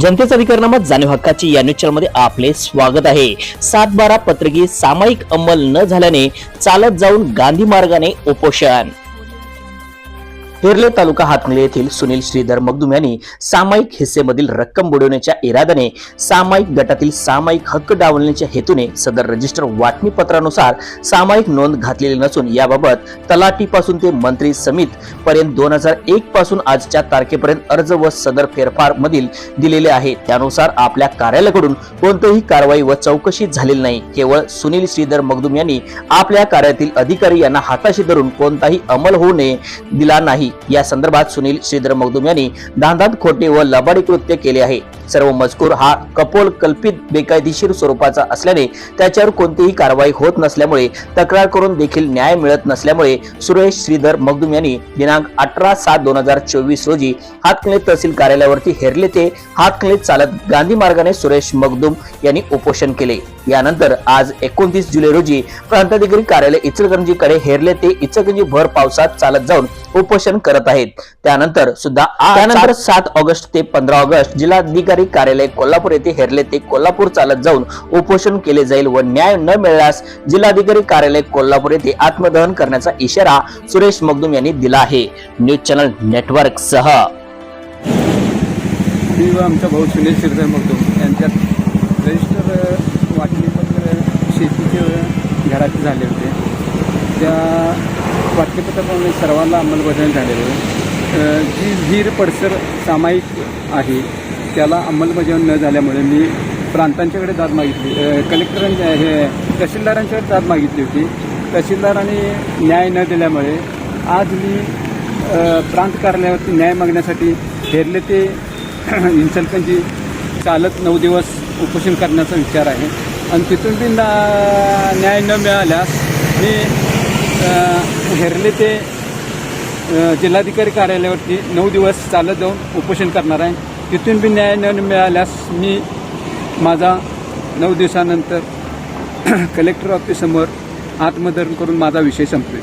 जनतेचा अधिकारनामा जाणीव हक्काची या न्यूजमध्ये आपले स्वागत आहे. सात बारा पत्रकी सामायिक अंमल न झाल्याने चालत जाऊन गांधी मार्गाने उपोषण हिरले तालुका हातंगले येथील सुनील श्रीधर मगदुम यांनी सामायिक हिस्सेमधील रक्कम बुडवण्याच्या इराद्याने सामायिक गटातील सामायिक हक्क डावलण्याच्या हेतूने सदर रजिस्टर वाटणी पत्रानुसार सामायिक नोंद घातलेली नसून याबाबत तलाटीपासून ते मंत्री समित पर्यंत दोन हजार एक पासून आजच्या तारखेपर्यंत अर्ज व सदर फेरफार मधील दिलेले आहे. त्यानुसार आपल्या कार्यालयाकडून कोणतीही कारवाई व चौकशी झालेली नाही. केवळ सुनील श्रीधर मगदुम यांनी आपल्या कार्यातील अधिकारी यांना हाताशी धरून कोणताही अंमल होऊ नये दिला नाही. या संदर्भात सुनील श्रीधर मगदुम यांनी दांदात खोटे व लबाडी कृत्य केले आहे. सर्व मजकूर हा कपोल कल्पित बेकायदेशीर स्वरूपाचा असल्याने त्याच्यावर कोणतीही कारवाई होत नसल्यामुळे तक्रार करून देखील न्याय मिळत नसल्यामुळे सुरेश श्रीधर मगदुम यांनी दिनांक अठरा सात दोन हजार चोवीस रोजी हातकणे तहसील कार्यालयावरती हेरले ते हातकणे चालत गांधी मार्गाने सुरेश मगदुम यांनी उपोषण केले. यानंतर आज एकोणतीस जुलै रोजी प्रांताधिकारी कार्यालय इचलकरंजीकडे हेरले ते. इचलकरंजी भर पावसात चालत जाऊन उपोषण करत आहेत. त्यानंतर सुद्धा त्यानंतर सात ऑगस्ट ते पंधरा ऑगस्ट जिल्हाधिकारी कार्यालय कोल्हापूर येथे हेरले ते कोल्हापूर चालत जाऊन उपोषण केले जाईल व न्याय न मिळाल्यास जिल्हाधिकारी कार्यालय कोल्हापूर येथे आत्मदहन करण्याचा इशारा सुरेश मगदुम यांनी दिला आहे. न्यूज चॅनल नेटवर्क सह. आमचा भाऊ सुनील शिरदर मगदूम यांच्यात रजिस्टर अ, वाटणीपत्र शेतीचे अ, घराचे झाले होते. त्या वाटणीपत्राप्रमाणे सर्वांना अंमलबजावणी झालेली आहे. जी झीर पडसर सामायिक आहे त्याला अंमलबजावणी न झाल्यामुळे मी प्रांतांच्याकडे दाद मागितली. कलेक्टरांच्या हे तहसीलदारांच्याकडे दाद मागितली होती. तहसीलदारांनी न्याय न दिल्यामुळे आज मी प्रांत कार्यालयावरती न्याय मागण्यासाठी हेरले ते इंचलकंजी चालत नऊ दिवस उपोषण करण्याचा विचार आहे. आणि तिथून बी ना न्याय न मिळाल्यास मी हेरले ते जिल्हाधिकारी कार्यालयावरती नऊ दिवस चालत जाऊन उपोषण करणार आहे. तिथून बी न्याय न मिळाल्यास मी माझा नऊ दिवसानंतर कलेक्टर ऑफिससमोर आत्मदहन करून माझा विषय संपवेल